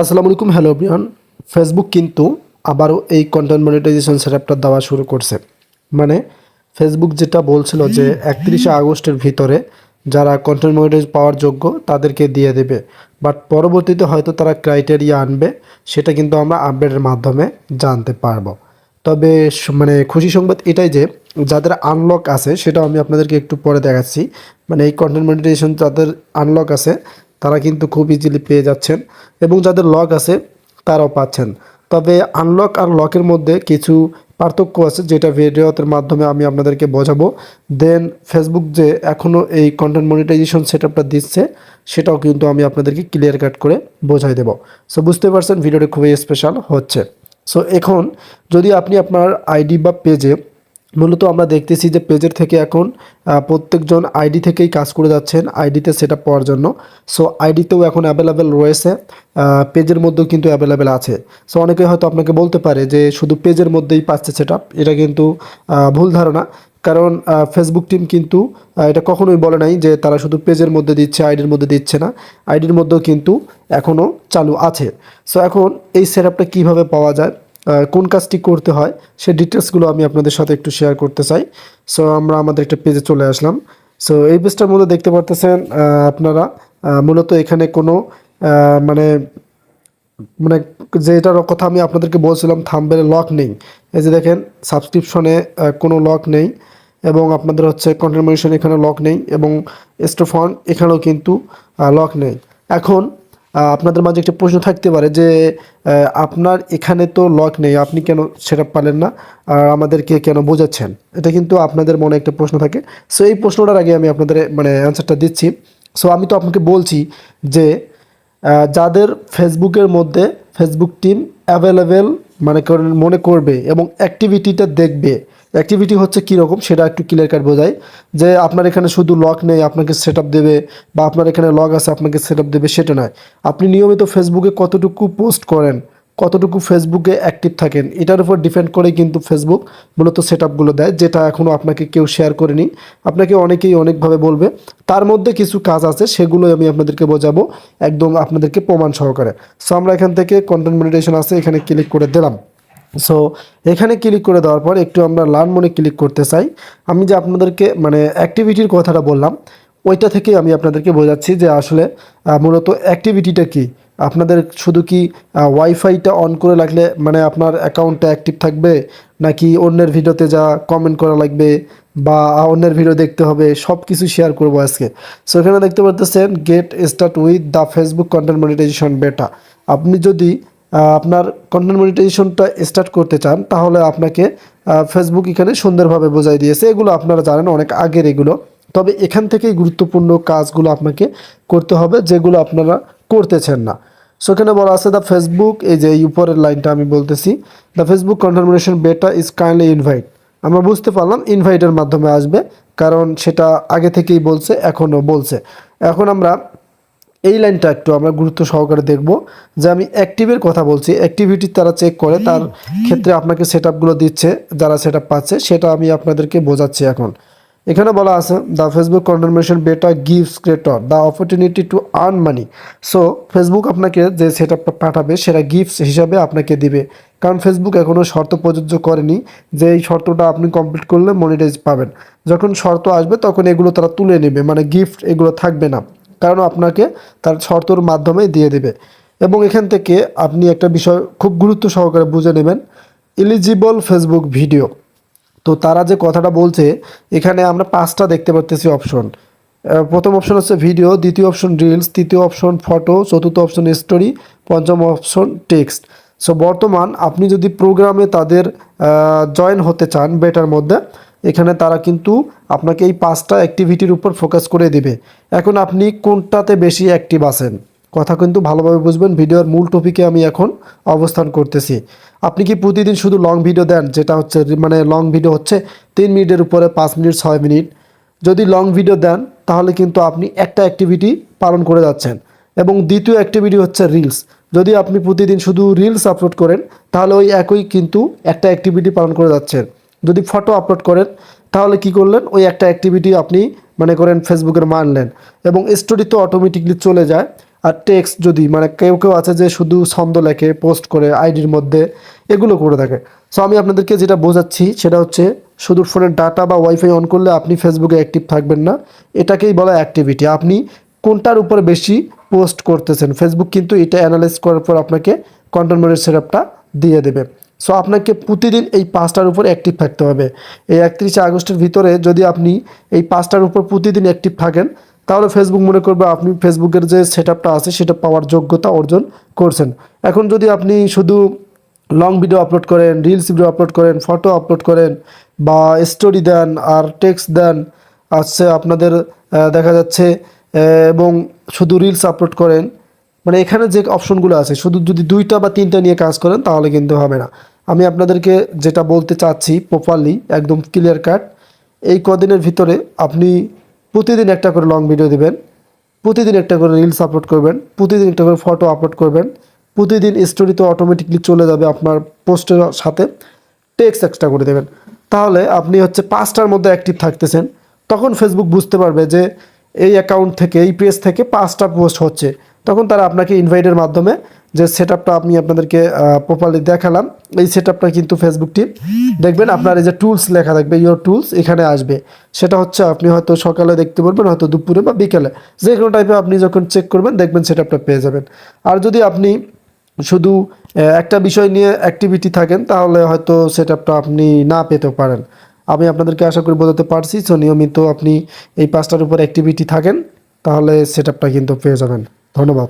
আসসালামু আলাইকুম, hello Brian Facebook কিন্তু আবারও এই কন্টেন্ট মনিটাইজেশন সেটআপটা দেওয়া শুরু করছে। মানে ফেসবুক যেটা বলছিল যে একত্রিশে আগস্টের ভিতরে যারা কন্টেন্ট মনিটাইজ পাওয়ার যোগ্য তাদেরকে দিয়ে দেবে। বাট পরবর্তীতে হয়তো তারা ক্রাইটেরিয়া আনবে, সেটা কিন্তু আমরা আপডেটের মাধ্যমে জানতে পারব। তবে মানে খুশি সংবাদ এটাই যে যাদের আনলক আছে, সেটাও আমি আপনাদেরকে একটু পরে দেখাচ্ছি। মানে এই কন্টেন্ট মনিটাইজেশন যাদের আনলক আছে তারা কিন্তু খুব ইজিলি পেয়ে যাচ্ছেন এবং যাদের লক আছে, তারাও পাচ্ছেন। তবে আনলক আর লকের মধ্যে কিছু পার্থক্য আছে যেটা ভিডিওতের মাধ্যমে আমি আপনাদেরকে বোঝাবো। দেন ফেসবুক যে এখনও এই কন্টেন্ট মনিটাইজেশন সেটআপটা দিচ্ছে, সেটাও কিন্তু আমি আপনাদেরকে ক্লিয়ার কাট করে বোঝাই দেবো। সো বুঝতে পারছেন, ভিডিওটি খুবই স্পেশাল হচ্ছে। সো এখন যদি আপনি আপনার আইডি বা পেজে মূলত আমরা দেখতেছি যে পেজের থেকে এখন প্রত্যেকজন আইডি থেকেই কাজ করে যাচ্ছেন, আইডিতে সেট আপ পাওয়ার জন্য। সো আইডিতেও এখন অ্যাভেলেবেল রয়েছে পেজের মধ্যেও কিন্তু অ্যাভেলেবেল আছে। সো অনেকে হয়তো আপনাকে বলতে পারে যে শুধু পেজের মধ্যেই পাচ্ছে সেট এটা কিন্তু ভুল ধারণা। কারণ ফেসবুক টিম কিন্তু এটা কখনোই বলে নাই যে তারা শুধু পেজের মধ্যে দিচ্ছে, আইডির মধ্যে দিচ্ছে না। আইডির মধ্যেও কিন্তু এখনও চালু আছে। সো এখন এই সেট আপটা কীভাবে পাওয়া যায়? কোন কাজটি করতে হয় সেই ডিটেলসগুলো আমি আপনাদের সাথে একটু শেয়ার করতে চাই। সো আমরা আমাদের একটা পেজে চলে আসলাম। সো এই পেজটার মধ্যে দেখতে পারতেছেন আপনারা মূলত এখানে কোনো মানে মানে যেটার কথা আমি আপনাদেরকে বলছিলাম থাম্বেলে লক নেই। এই যে দেখেন সাবস্ক্রিপশনে কোনো লক নেই এবং আপনাদের হচ্ছে কন্টেন্ট এখানে লক নেই এবং স্টোফন এখানেও কিন্তু লক নেই। এখন আপনাদের মাঝে একটা প্রশ্ন থাকতে পারে যে আপনার এখানে তো লক নেই, আপনি কেন সেটা পালেন না? আর আমাদেরকে কেন বোঝাচ্ছেন? এটা কিন্তু আপনাদের মনে একটা প্রশ্ন থাকে। সো এই প্রশ্নটার আগে আমি আপনাদের মানে অ্যান্সারটা দিচ্ছি। সো আমি তো আপনাকে বলছি যে যাদের ফেসবুকের মধ্যে ফেসবুক টিম অ্যাভেলেবেল মানে মনে করবে এবং অ্যাক্টিভিটিটা দেখবে অ্যাক্টিভিটি হচ্ছে কীরকম সেটা একটু ক্লিয়ার কাট বোঝায়। যে আপনার এখানে শুধু লক নেই, আপনাকে সেট দেবে বা আপনার এখানে লগ আছে, আপনাকে সেট দেবে সেটা নয়। আপনি নিয়মিত ফেসবুকে কতটুকু পোস্ট করেন, কতটুকু ফেসবুকে অ্যাক্টিভ থাকেন, এটার উপর ডিপেন্ড করে কিন্তু ফেসবুক মূলত সেট আপগুলো দেয়, যেটা এখনও আপনাকে কেউ শেয়ার করেনি। আপনাকে অনেকেই অনেকভাবে বলবে। তার মধ্যে কিছু কাজ আছে সেগুলো আমি আপনাদেরকে বোঝাবো একদম আপনাদেরকে প্রমাণ সহকারে। সো আমরা এখান থেকে কন্টেন্ট মনিটেশন আছে, এখানে ক্লিক করে দিলাম। সো এখানে ক্লিক করে দেওয়ার পর একটু আমরা লার্ন মনে ক্লিক করতে চাই। আমি যে আপনাদেরকে মানে অ্যাক্টিভিটির কথাটা বললাম, ওইটা থেকে আমি আপনাদেরকে বোঝাচ্ছি যে আসলে মূলত অ্যাক্টিভিটিটা কি। আপনাদের শুধু কি ওয়াইফাইটা অন করে রাখলে মানে আপনার অ্যাকাউন্টটা অ্যাক্টিভ থাকবে, নাকি অন্যের ভিডিওতে যা কমেন্ট করা লাগবে, বা অন্যের ভিডিও দেখতে হবে সব কিছু শেয়ার করব আজকে। সো এখানে দেখতে পারতেছেন get start with the Facebook content monetization beta আপনি যদি আপনার কন্টেন্ট মনিটাইজেশনটা স্টার্ট করতে চান, তাহলে আপনাকে ফেসবুক এখানে সুন্দরভাবে বোঝাই দিয়েছে। এগুলো আপনারা জানেন, অনেক আগের এগুলো। তবে এখান থেকেই গুরুত্বপূর্ণ কাজগুলো আপনাকে করতে হবে, যেগুলো আপনারা করতেছেন না। সো এখানে বলা আছে দ্য ফেসবুক এই যে উপরের লাইনটা আমি বলতেছি the Facebook confirmation beta is kindly invite আমরা বুঝতে পারলাম ইনভাইটের মাধ্যমে আসবে, কারণ সেটা আগে থেকেই বলছে, এখনও বলছে। এখন আমরা এই লাইনটা একটু আমরা গুরুত্ব সহকারে দেখব যে আমি অ্যাক্টিভের কথা বলছি। অ্যাক্টিভিটি তারা চেক করে, তার ক্ষেত্রে আপনাকে সেট দিচ্ছে, যারা সেট পাচ্ছে, সেটা আমি আপনাদেরকে বোঝাচ্ছি এখন। এখানে বলা আছে the Facebook confirmation beta gives creator the opportunity to earn money so Facebook আপনাকে যে সেট পাঠাবে, সেটা গিফটস হিসাবে আপনাকে দিবে। কারণ ফেসবুক এখনও শর্ত প্রযোজ্য করেনি যে এই শর্তটা আপনি কমপ্লিট করলে মনিটাইজ পাবেন। যখন শর্ত আসবে, তখন এগুলো তারা তুলে নেবে মানে গিফট এগুলো থাকবে না। কারণ আপনাকে তার শর্তর মাধ্যমে দিয়ে দেবে। এবং এখান থেকে আপনি একটা বিষয় খুব গুরুত্ব সহকারে বুঝে নেবেন এলিজিবল ফেসবুক ভিডিও তো তারা যে কথাটা বলছে, এখানে আমরা পাঁচটা দেখতে পারতেছি অপশন প্রথম অপশন হচ্ছে ভিডিও দ্বিতীয় অপশন রিলস তৃতীয় অপশন ফটো চতুর্থ অপশন স্টোরি পঞ্চম অপশন টেক্সট সো বর্তমান আপনি যদি প্রোগ্রামে তাদের জয়েন হতে চান বেটার মধ্যে এখানে তারা কিন্তু আপনাকে এই পাঁচটা অ্যাক্টিভিটির উপর ফোকাস করে দিবে। এখন আপনি কোনটাতে বেশি অ্যাক্টিভ আছেন? কথা কিন্তু ভালোভাবে বুঝবেন। ভিডিওর মূল টপিকে আমি এখন অবস্থান করতেছি। আপনি কি প্রতিদিন শুধু লং ভিডিও দেন? যেটা হচ্ছে মানে লং ভিডিও হচ্ছে তিন মিনিটের উপরে পাঁচ মিনিট, ছয় মিনিট। যদি লং ভিডিও দেন, তাহলে কিন্তু আপনি একটা অ্যাক্টিভিটি পালন করে যাচ্ছেন। এবং দ্বিতীয় অ্যাক্টিভিটি হচ্ছে রিলস যদি আপনি প্রতিদিন শুধু রিলস আপলোড করেন, তাহলে ওই একই কিন্তু একটা অ্যাক্টিভিটি পালন করে যাচ্ছেন। যদি ফটো আপলোড করেন, তাহলে কি করলেন? ওই একটা অ্যাক্টিভিটি আপনি মানে করেন ফেসবুকের মানলেন এবং স্টোরি তো অটোমেটিকলি চলে যায়। আর টেক্সট যদি মানে কেউ কেউ আছে যে শুধু ছন্দ লেখে পোস্ট করে আইডির মধ্যে, এগুলো করে থাকে। সো আমি আপনাদেরকে যেটা বোঝাচ্ছি, সেটা হচ্ছে শুধু ফোনের ডাটা বা ওয়াইফাই অন করলে আপনি ফেসবুকে অ্যাক্টিভ থাকবেন না। এটাকেই বলা অ্যাক্টিভিটি আপনি কোনটার উপরে বেশি পোস্ট করতেছেন? ফেসবুক কিন্তু এটা অ্যানালাইজ করার পর আপনাকে কন্টেন্ট মডেল সেটআপটা দিয়ে দেবে। সো আপনাকে প্রতিদিন এই পাঁচটার উপর অ্যাক্টিভ থাকতে হবে। এই একত্রিশে আগস্টের ভিতরে যদি আপনি এই পাঁচটার উপর প্রতিদিন অ্যাক্টিভ থাকেন, তাহলে ফেসবুক মনে করবে আপনি ফেসবুকের যে সেট আছে, সেটা পাওয়ার যোগ্যতা অর্জন করছেন। এখন যদি আপনি শুধু লং ভিডিও আপলোড করেন রিলস ভিডিও আপলোড করেন ফটো আপলোড করেন, বা স্টোরি দেন, আর টেক্সট দেন আছে আপনাদের দেখা যাচ্ছে এবং শুধু রিলস আপলোড করেন মানে এখানে যে অপশনগুলো আছে, শুধু যদি দুইটা বা তিনটা নিয়ে কাজ করেন তাহলে কিন্তু হবে না। আমি আপনাদেরকে যেটা বলতে চাচ্ছি প্রপারলি একদম ক্লিয়ার কাট এই কদিনের ভিতরে আপনি প্রতিদিন একটা করে লং ভিডিও দেবেন, প্রতিদিন একটা করে রিলস আপলোড করবেন, প্রতিদিন একটা করে ফটো আপলোড করবেন, প্রতিদিন স্টোরিতে অটোমেটিকলি চলে যাবে আপনার পোস্টের সাথে টেক্সট এক্সট্রা করে দেবেন। তাহলে আপনি হচ্ছে পাঁচটার মধ্যে অ্যাক্টিভ থাকতেছেন, তখন ফেসবুক বুঝতে পারবে যে এই অ্যাকাউন্ট থেকে, এই পেজ থেকে পাঁচটা পোস্ট হচ্ছে। তখন তারা আপনাকে ইনভাইটের মাধ্যমে যে সেট আপটা আমি আপনাদেরকে প্রপারলি দেখালাম। এই সেট আপটা কিন্তু ফেসবুকটি দেখবেন আপনার এই যে টুলস লেখা থাকবে ইয়োর টুলস এখানে আসবে। সেটা হচ্ছে আপনি হয়তো সকালে দেখতে পারবেন, হয়তো দুপুরে বা বিকেলে। যে কোনো টাইপে আপনি যখন চেক করবেন, দেখবেন সেট আপটা পেয়ে যাবেন। আর যদি আপনি শুধু একটা বিষয় নিয়ে অ্যাক্টিভিটি থাকেন, তাহলে হয়তো সেট আপটা আপনি না পেতেও পারেন। আমি আপনাদেরকে আশা করি বোঝাতে পারছি। সো নিয়মিত আপনি এই পাঁচটার উপর অ্যাক্টিভিটি থাকেন, তাহলে সেট আপটা কিন্তু পেয়ে যাবেন। ধন্যবাদ।